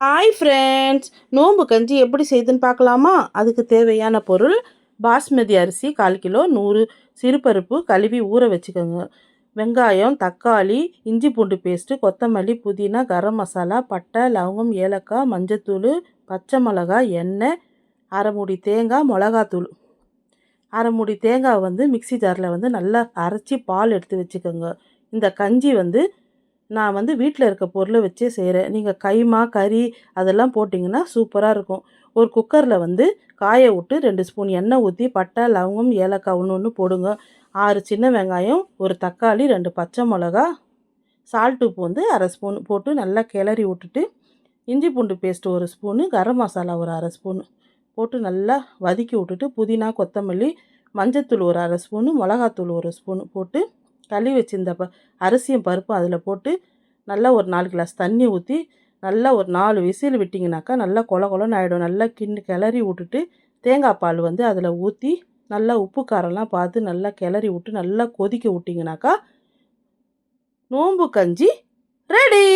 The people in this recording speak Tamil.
ஹாய் ஃப்ரெண்ட்ஸ் நோம்பு கஞ்சி எப்படி செய்யுதுன்னு பார்க்கலாமா? அதுக்கு தேவையான பொருள் பாஸ்மதி அரிசி கால் கிலோ நூறு. சிறுபருப்பு கழுவி ஊற வச்சுக்கோங்க. வெங்காயம் தக்காளி இஞ்சி பூண்டு பேஸ்ட்டு கொத்தமல்லி புதினா கரம் மசாலா பட்டை லவங்கம் ஏலக்காய் மஞ்சத்தூள் பச்சை மிளகாய் எண்ணெய் அரைமுடி தேங்காய் மிளகாத்தூள். அரைமுடி தேங்காய் வந்து மிக்சி ஜாரில் வந்து நல்லா அரைச்சி பால் எடுத்து வச்சுக்கோங்க. இந்த கஞ்சி வந்து நான் வந்து வீட்டில் இருக்க பொருளை வச்சே செய்கிறேன் நீங்கள் கைமா கறி அதெல்லாம் போட்டிங்கன்னா சூப்பராக இருக்கும். ஒரு குக்கரில் வந்து காய விட்டு ரெண்டு ஸ்பூன் எண்ணெய் ஊற்றி பட்டை லவங்கம் ஏலக்காய் ஒன்று ஒன்று போடுங்க. ஆறு சின்ன வெங்காயம் ஒரு தக்காளி ரெண்டு பச்சை மிளகா சால்ட் உப்பு வந்து அரை ஸ்பூன் போட்டு நல்லா கிளறி விட்டுட்டு இஞ்சி பூண்டு பேஸ்ட்டு ஒரு ஸ்பூனு கரம் மசாலா ஒரு அரை ஸ்பூன் போட்டு நல்லா வதக்கி விட்டுட்டு புதினா கொத்தமல்லி மஞ்சத்தூள் ஒரு அரை ஸ்பூனு மிளகாத்தூள் ஒரு ஸ்பூனு போட்டு கழுவி வச்சிருந்த ப அரிசியும் பருப்பும் அதில் போட்டு நல்லா ஒரு நாலு கிளாஸ் தண்ணி ஊற்றி நல்லா ஒரு நாலு விசில் விட்டிங்கனாக்கா நல்லா கொல கொலன்னு ஆகிடும் நல்லா கிண்டு கிளறி விட்டுட்டு தேங்காய் பால் வந்து அதில் ஊற்றி நல்லா உப்பு காரம்லாம் பார்த்து நல்லா கிளறி விட்டு நல்லா கொதிக்க விட்டிங்கனாக்கா நோம்பு கஞ்சி ரெடி.